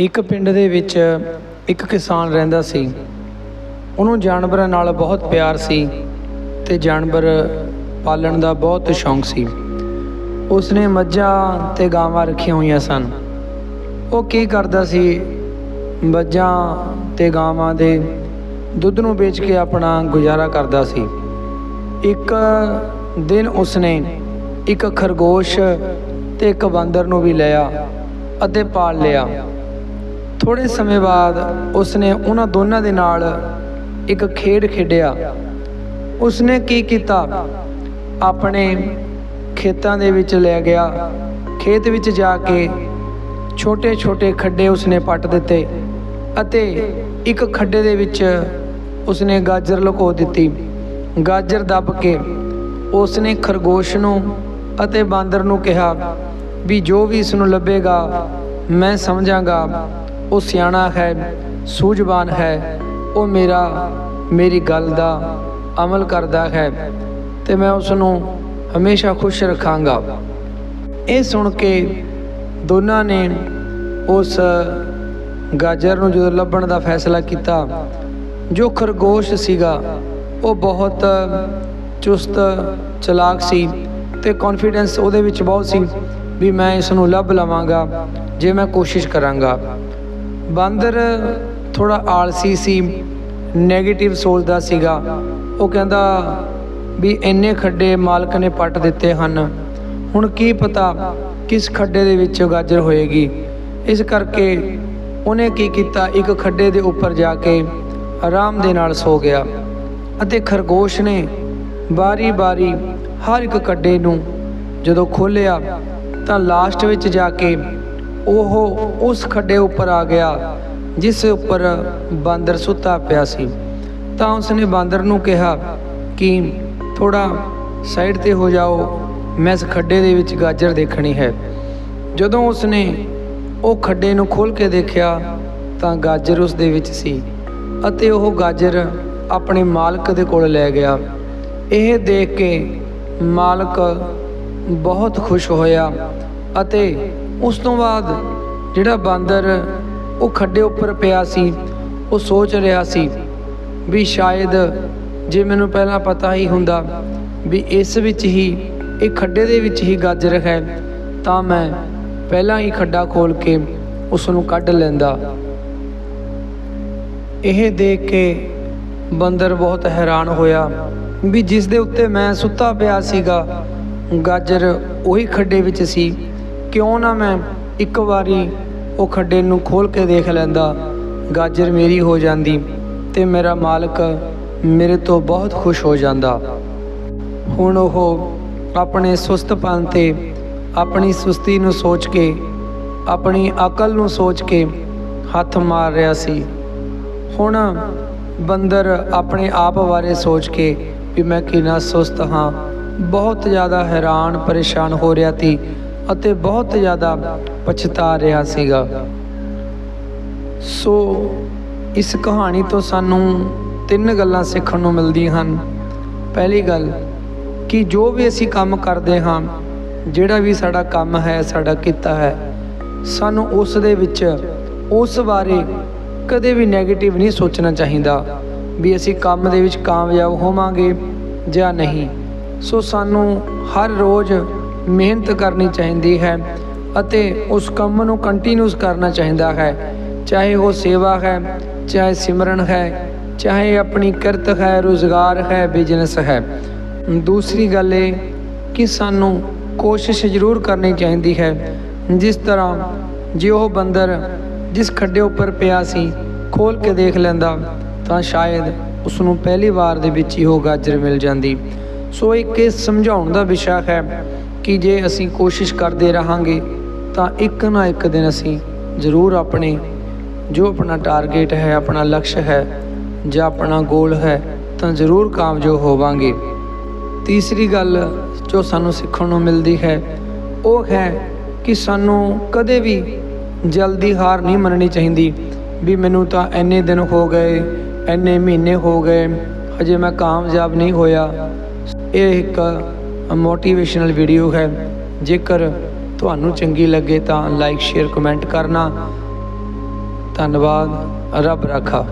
ਇੱਕ ਪਿੰਡ ਦੇ ਵਿੱਚ ਇੱਕ ਕਿਸਾਨ ਰਹਿੰਦਾ ਸੀ। ਉਹਨੂੰ ਜਾਨਵਰਾਂ ਨਾਲ ਬਹੁਤ ਪਿਆਰ ਸੀ ਤੇ ਜਾਨਵਰ ਪਾਲਣ ਦਾ ਬਹੁਤ ਸ਼ੌਂਕ ਸੀ। ਉਸਨੇ ਮੱਝਾਂ ਤੇ ਗਾਵਾਂ ਰੱਖੀਆਂ ਹੋਈਆਂ ਸਨ। ਉਹ ਕੀ ਕਰਦਾ ਸੀ? ਮੱਝਾਂ ਤੇ ਗਾਵਾਂ ਦੇ ਦੁੱਧ ਨੂੰ ਵੇਚ ਕੇ ਆਪਣਾ ਗੁਜ਼ਾਰਾ ਕਰਦਾ ਸੀ। ਇੱਕ ਦਿਨ ਉਸਨੇ ਇੱਕ ਖਰਗੋਸ਼ ਤੇ ਇੱਕ ਬਾਂਦਰ ਨੂੰ ਵੀ ਲਿਆ ਅਤੇ ਪਾਲ ਲਿਆ। ਥੋੜੇ ਸਮੇਂ ਬਾਅਦ ਉਸਨੇ ਉਹਨਾਂ ਦੋਨਾਂ ਦੇ ਨਾਲ ਇੱਕ ਖੇਡ ਖੇਡਿਆ। ਉਸਨੇ ਕੀ ਕੀਤਾ? ਆਪਣੇ ਖੇਤਾਂ ਦੇ ਵਿੱਚ ਲੈ ਗਿਆ। ਖੇਤ ਵਿੱਚ ਜਾ ਕੇ ਛੋਟੇ-ਛੋਟੇ ਖੱਡੇ ਉਸਨੇ ਪੱਟ ਦਿੱਤੇ ਅਤੇ ਇੱਕ ਖੱਡੇ ਦੇ ਵਿੱਚ ਉਸਨੇ ਗਾਜਰ ਲੁਕੋ ਦਿੱਤੀ। ਗਾਜਰ ਦੱਬ ਕੇ ਉਸਨੇ ਖਰਗੋਸ਼ ਨੂੰ ਅਤੇ ਬਾਂਦਰ ਨੂੰ ਕਿਹਾ ਵੀ ਜੋ ਵੀ ਇਸ ਨੂੰ ਲੱਭੇਗਾ, ਮੈਂ ਸਮਝਾਂਗਾ। ਉਹ ਸਿਆਣਾ ਹੈ, ਸੂਝਵਾਨ ਹੈ, ਉਹ ਮੇਰਾ, ਮੇਰੀ ਗੱਲ ਦਾ ਅਮਲ ਕਰਦਾ ਹੈ ਤੇ ਮੈਂ ਉਸ ਨੂੰ ਹਮੇਸ਼ਾ ਖੁਸ਼ ਰੱਖਾਂਗਾ। ਇਹ ਸੁਣ ਕੇ ਦੋਨਾਂ ਨੇ ਉਸ ਗਾਜਰ ਨੂੰ ਜਦੋਂ ਲੱਭਣ ਦਾ ਫੈਸਲਾ ਕੀਤਾ, ਜੋ ਖਰਗੋਸ਼ ਸੀਗਾ, ਉਹ ਬਹੁਤ ਚੁਸਤ, ਚਲਾਕ ਸੀ ਤੇ ਕੌਨਫੀਡੈਂਸ ਉਹਦੇ ਵਿੱਚ ਬਹੁਤ ਸੀ ਵੀ ਮੈਂ ਇਸ ਨੂੰ ਲੱਭ ਲਵਾਂਗਾ, ਜੇ ਮੈਂ ਕੋਸ਼ਿਸ਼ ਕਰਾਂਗਾ। ਬਾਂਦਰ ਥੋੜਾ ਆਲਸੀ ਸੀ 네ਗੇਟਿਵ ਸੋਚਦਾ ਸੀਗਾ। ਉਹ ਕਹਿੰਦਾ ਵੀ ਇੰਨੇ ਖੱਡੇ ਮਾਲਕ ਨੇ ਪੱਟ ਦਿੱਤੇ ਹਨ। ਹੁਣ ਕੀ ਪਤਾ ਕਿਸ ਖੱਡੇ ਦੇ ਵਿੱਚ ਗਾਜਰ ਹੋਏਗੀ। ਇਸ ਕਰਕੇ ਉਹਨੇ ਕੀ ਕੀਤਾ? ਇੱਕ ਖੱਡੇ ਦੇ ਉੱਪਰ ਜਾ ਕੇ ਆਰਾਮ ਦੇ ਨਾਲ ਸੋ ਗਿਆ ਅਤੇ ਖਰਗੋਸ਼ ਨੇ ਬਾਰੀ-ਬਾਰੀ ਹਰ ਇੱਕ ਖੱਡੇ ਨੂੰ ਜਦੋਂ ਖੋਲ੍ਹਿਆ ਤਾਂ ਲਾਸਟ ਵਿੱਚ ਜਾ ਕੇ ਉਹ ਉਸ ਖੱਡੇ ਉੱਪਰ ਆ ਗਿਆ, ਜਿਸ ਉੱਪਰ ਬਾਂਦਰ ਸੁੱਤਾ ਪਿਆ ਸੀ। ਤਾਂ ਉਸਨੇ ਬਾਂਦਰ ਨੂੰ ਕਿਹਾ ਕਿ ਥੋੜਾ ਸਾਈਡ ਤੇ ਹੋ ਜਾਓ, ਮੈਂ ਇਸ ਖੱਡੇ ਦੇ ਵਿੱਚ ਗਾਜਰ ਦੇਖਣੀ ਹੈ। ਜਦੋਂ ਉਸਨੇ ਉਹ ਖੱਡੇ ਨੂੰ ਖੋਲ ਕੇ ਦੇਖਿਆ, ਤਾਂ ਗਾਜਰ ਉਸ ਦੇ ਵਿੱਚ ਸੀ ਅਤੇ ਉਹ ਗਾਜਰ ਆਪਣੇ ਮਾਲਕ ਦੇ ਕੋਲ ਲੈ ਗਿਆ। ਇਹ ਦੇਖ ਕੇ ਮਾਲਕ ਬਹੁਤ ਖੁਸ਼ ਹੋਇਆ ਅਤੇ ਉਸ ਤੋਂ ਬਾਅਦ ਜਿਹੜਾ ਬਾਂਦਰ ਉਹ ਖੱਡੇ ਉੱਪਰ ਪਿਆ ਸੀ, ਉਹ ਸੋਚ ਰਿਹਾ ਸੀ ਵੀ ਸ਼ਾਇਦ ਜੇ ਮੈਨੂੰ ਪਹਿਲਾਂ ਪਤਾ ਹੀ ਹੁੰਦਾ ਵੀ ਇਸ ਵਿੱਚ ਹੀ, ਇਹ ਖੱਡੇ ਦੇ ਵਿੱਚ ਹੀ ਗਾਜਰ ਹੈ, ਤਾਂ ਮੈਂ ਪਹਿਲਾਂ ਹੀ ਖੱਡਾ ਖੋਲ ਕੇ ਉਸ ਨੂੰ ਕੱਢ ਲੈਂਦਾ। ਇਹ ਦੇਖ ਕੇ ਬੰਦਰ ਬਹੁਤ ਹੈਰਾਨ ਹੋਇਆ ਵੀ ਜਿਸ ਦੇ ਉੱਤੇ ਮੈਂ ਸੁੱਤਾ ਪਿਆ ਸੀਗਾ, ਗਾਜਰ ਉਹੀ ਖੱਡੇ ਵਿੱਚ ਸੀ। ਕਿਉਂ ਨਾ ਮੈਂ ਇੱਕ ਵਾਰੀ ਉਹ ਖੱਡੇ ਨੂੰ ਖੋਲ ਕੇ ਦੇਖ ਲੈਂਦਾ। ਗਾਜਰ ਮੇਰੀ ਹੋ ਜਾਂਦੀ ਤੇ ਮੇਰਾ ਮਾਲਕ ਮੇਰੇ ਤੋਂ ਬਹੁਤ ਖੁਸ਼ ਹੋ ਜਾਂਦਾ। ਹੁਣ ਉਹ ਆਪਣੇ ਸੁਸਤਪਨ ਤੇ ਆਪਣੀ ਸੁਸਤੀ ਨੂੰ ਸੋਚ ਕੇ, ਆਪਣੀ ਅਕਲ ਨੂੰ ਸੋਚ ਕੇ ਹੱਥ ਮਾਰ ਰਿਹਾ ਸੀ। ਹੁਣ ਬੰਦਰ ਆਪਣੇ ਆਪ ਬਾਰੇ ਸੋਚ ਕੇ ਵੀ ਮੈਂ ਕਿੰਨਾ ਸੁਸਤ ਹਾਂ। ਬਹੁਤ ਜ਼ਿਆਦਾ ਹੈਰਾਨ ਪਰੇਸ਼ਾਨ ਹੋ ਰਿਹਾ ਸੀ। ਅਤੇ ਬਹੁਤ ਜ਼ਿਆਦਾ ਪਛਤਾ ਰਿਹਾ ਸੀਗਾ। ਸੋ ਇਸ ਕਹਾਣੀ ਤੋਂ ਸਾਨੂੰ ਤਿੰਨ ਗੱਲਾਂ ਸਿੱਖਣ ਨੂੰ ਮਿਲਦੀਆਂ ਹਨ। ਪਹਿਲੀ ਗੱਲ, ਕਿ ਜੋ ਵੀ ਅਸੀਂ ਕੰਮ ਕਰਦੇ ਹਾਂ, ਜਿਹੜਾ ਵੀ ਸਾਡਾ ਕੰਮ ਹੈ, ਸਾਡਾ ਕੀਤਾ ਹੈ, ਸਾਨੂੰ ਉਸ ਦੇ ਵਿੱਚ ਉਸ ਬਾਰੇ ਕਦੇ ਵੀ 네ਗੇਟਿਵ ਨਹੀਂ ਸੋਚਣਾ ਚਾਹੀਦਾ, ਵੀ ਅਸੀਂ ਕੰਮ ਦੇ ਵਿੱਚ ਕਾਮਯਾਬ ਹੋਵਾਂਗੇ ਜਾਂ ਨਹੀਂ। ਸੋ ਸਾਨੂੰ ਹਰ ਰੋਜ਼ ਮਿਹਨਤ ਕਰਨੀ ਚਾਹੀਦੀ ਹੈ ਅਤੇ ਉਸ ਕੰਮ ਨੂੰ ਕੰਟੀਨਿਊਸ ਕਰਨਾ ਚਾਹੀਦਾ ਹੈ। ਚਾਹੇ ਉਹ ਸੇਵਾ ਹੈ, ਚਾਹੇ ਸਿਮਰਨ ਹੈ, ਚਾਹੇ ਆਪਣੀ ਕਿਰਤ ਹੈ, ਰੋਜ਼ਗਾਰ ਹੈ ਬਿਜ਼ਨਸ ਹੈ। ਦੂਸਰੀ ਗੱਲ ਇਹ ਕਿ ਸਾਨੂੰ ਕੋਸ਼ਿਸ਼ ਜ਼ਰੂਰ ਕਰਨੀ ਚਾਹੀਦੀ ਹੈ। ਜਿਸ ਤਰ੍ਹਾਂ ਜੇ ਉਹ ਬੰਦਰ ਜਿਸ ਖੱਡੇ ਉੱਪਰ ਪਿਆ ਸੀ ਖੋਲ ਕੇ ਦੇਖ ਲੈਂਦਾ, ਤਾਂ ਸ਼ਾਇਦ ਉਸ ਨੂੰ ਪਹਿਲੀ ਵਾਰ ਦੇ ਵਿੱਚ ਹੀ ਉਹ ਗਾਜਰ ਮਿਲ ਜਾਂਦੀ। ਸੋ ਇੱਕ ਇਹ ਸਮਝਾਉਣ ਦਾ ਵਿਸ਼ਾ ਹੈ ਕਿ ਜੇ ਅਸੀਂ ਕੋਸ਼ਿਸ਼ ਕਰਦੇ ਰਹਾਂਗੇ, ਤਾਂ ਇੱਕ ਨਾ ਇੱਕ ਦਿਨ ਅਸੀਂ ਜ਼ਰੂਰ ਆਪਣੇ, ਜੋ ਆਪਣਾ ਟਾਰਗੇਟ ਹੈ, ਆਪਣਾ ਲਕਸ਼ ਹੈ, ਜਾਂ ਆਪਣਾ ਗੋਲ ਹੈ, ਤਾਂ ਜ਼ਰੂਰ ਕਾਮਯਾਬ ਹੋਵਾਂਗੇ। ਤੀਸਰੀ ਗੱਲ ਜੋ ਸਾਨੂੰ ਸਿੱਖਣ ਨੂੰ ਮਿਲਦੀ ਹੈ, ਉਹ ਹੈ ਕਿ ਸਾਨੂੰ ਕਦੇ ਵੀ ਜਲਦੀ ਹਾਰ ਨਹੀਂ ਮੰਨਣੀ ਚਾਹੀਦੀ, ਵੀ ਮੈਨੂੰ ਤਾਂ ਇੰਨੇ ਦਿਨ ਹੋ ਗਏ, ਇੰਨੇ ਮਹੀਨੇ ਹੋ ਗਏ, ਹਜੇ ਮੈਂ ਕਾਮਯਾਬ ਨਹੀਂ ਹੋਇਆ। ਇਹ ਇੱਕ ਮੋਟੀਵੇਸ਼ਨਲ ਵੀਡੀਓ ਹੈ। ਜੇਕਰ ਤੁਹਾਨੂੰ ਚੰਗੀ ਲੱਗੇ ਤਾਂ ਲਾਈਕ ਸ਼ੇਅਰ ਕਮੈਂਟ ਕਰਨਾ। ਧੰਨਵਾਦ। ਰੱਬ ਰਾਖਾ।